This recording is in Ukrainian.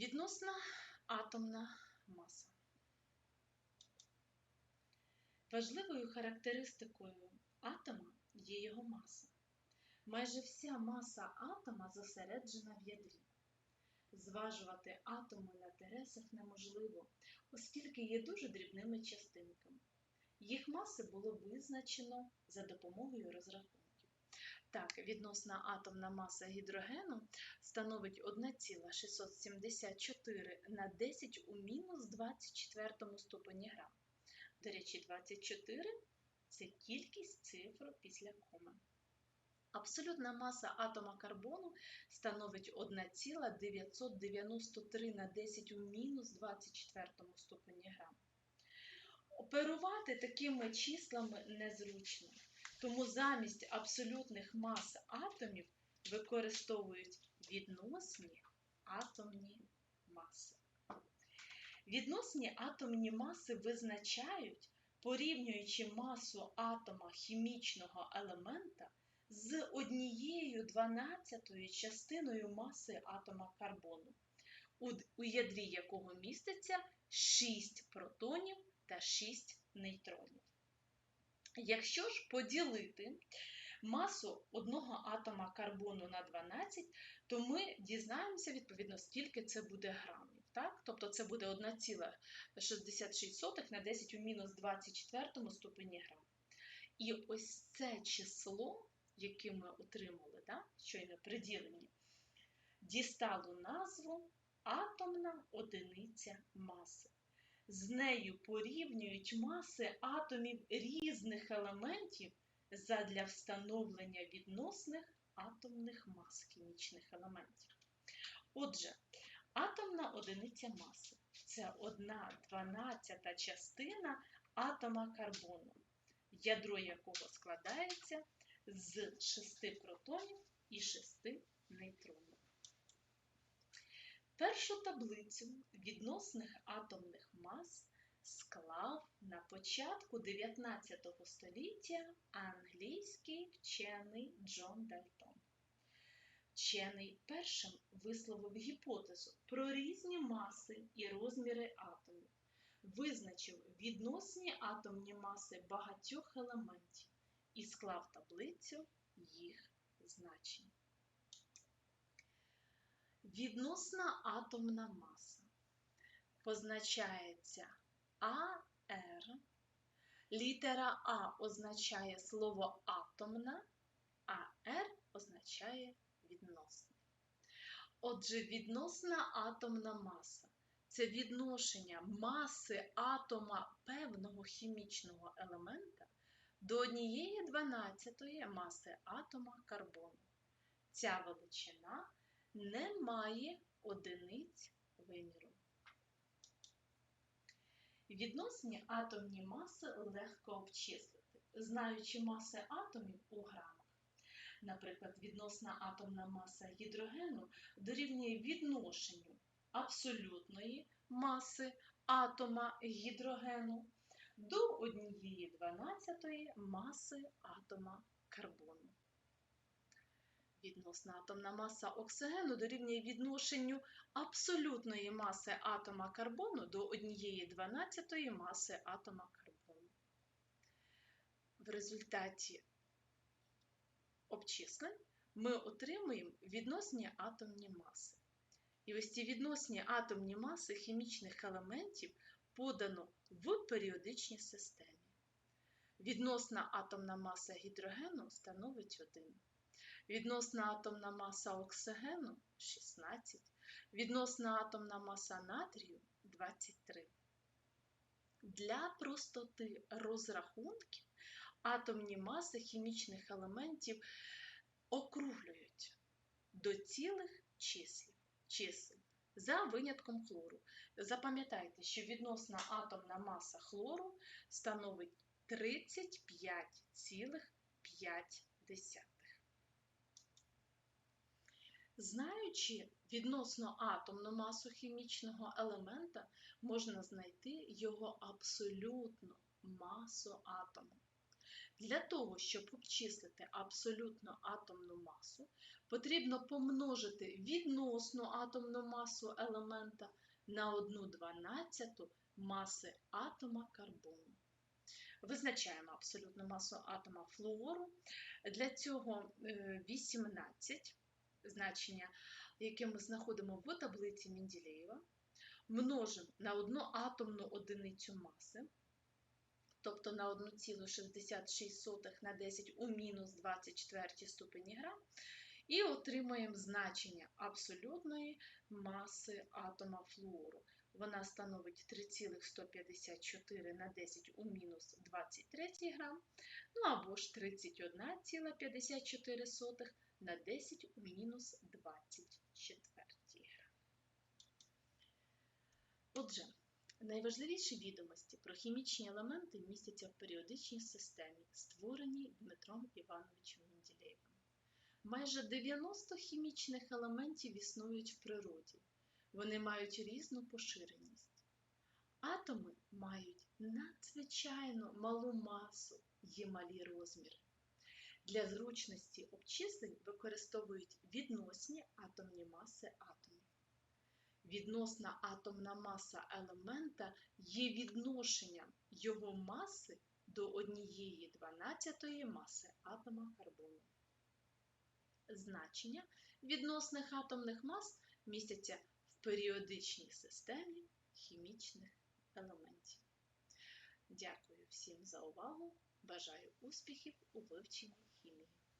Відносна атомна маса. Важливою характеристикою атома є його маса. Майже вся маса атома зосереджена в ядрі. Зважувати атоми на тересах неможливо, оскільки є дуже дрібними частинками. Їх маси було визначено за допомогою розрахунків. Так, відносна атомна маса гідрогену становить 1,674 на 10 у мінус 24 ступені грам. До речі, 24 це кількість цифр після коми. Абсолютна маса атома карбону становить 1,993 на 10 у мінус 24 ступені грам. Оперувати такими числами незручно, тому замість абсолютних мас атомів використовують відносні атомні маси. Відносні атомні маси визначають, порівнюючи масу атома хімічного елемента з однією дванадцятою частиною маси атома карбону, у ядрі якого міститься 6 протонів та 6 нейтронів. Якщо ж поділити масу одного атома карбону на 12, то ми дізнаємося, відповідно, скільки це буде грамів. Так? Тобто це буде 1,66 на 10 у мінус 24 ступені грам. І ось це число, яке ми отримали, так? щойно приділені, дістало назву атомна одиниця маси. З нею порівнюють маси атомів різних елементів задля встановлення відносних атомних мас хімічних елементів. Отже, атомна одиниця маси це одна дванадцята частина атома карбону, ядро якого складається з 6 протонів і 6 нейтронів. Першу таблицю відносних атомних мас склав на початку 19 століття англійський вчений Джон Дальтон. Вчений першим висловив гіпотезу про різні маси і розміри атомів, визначив відносні атомні маси багатьох елементів і склав таблицю їх значень. Відносна атомна маса позначається АР. Літера А означає слово атомна, а Р означає відносна. Отже, відносна атомна маса це відношення маси атома певного хімічного елемента до однієї дванадцятої маси атома карбону. Ця величина не має одиниць виміру. Відносні атомні маси легко обчислити, знаючи маси атомів у грамах. Наприклад, відносна атомна маса гідрогену дорівнює відношенню абсолютної маси атома гідрогену до 1 12 маси атома карбону. Відносна атомна маса оксигену дорівнює відношенню абсолютної маси атома карбону до 1 12 маси атома карбону. В результаті обчислень ми отримуємо відносні атомні маси. І ось ці відносні атомні маси хімічних елементів подано в періодичній системі. Відносна атомна маса гідрогену становить 1. Відносна атомна маса оксигену 16, відносна атомна маса натрію 23. Для простоти розрахунків атомні маси хімічних елементів округлюють до цілих чисел, чисел за винятком хлору. Запам'ятайте, що відносна атомна маса хлору становить 35,5. Знаючи відносно атомну масу хімічного елемента, можна знайти його абсолютну масу атому. Для того, щоб обчислити абсолютну атомну масу, потрібно помножити відносну атомну масу елемента на 1 дванадцяту маси атома карбону. Визначаємо абсолютну масу атома флуору. Для цього е, 18 значення, яке ми знаходимо в таблиці Менделєєва, множимо на одну атомну одиницю маси, тобто на 1,66 на 10 у мінус 24 ступені грам, і отримаємо значення абсолютної маси атома флуору. Вона становить 3,154 на 10 у мінус 23 грам, ну або ж 31,54 на 10 у мінус 24. Отже, найважливіші відомості про хімічні елементи містяться в періодичній системі, створеній Дмитром Івановичем Менделєєвим. Майже 90 хімічних елементів існують в природі. Вони мають різну поширеність. Атоми мають надзвичайно малу масу і малі розміри. Для зручності обчислень використовують відносні атомні маси атомів. Відносна атомна маса елемента є відношенням його маси до однієї дванадцятої маси атома карбону. Значення відносних атомних мас містяться в періодичній системі хімічних елементів. Дякую всім за увагу. Бажаю успіхів у вивченні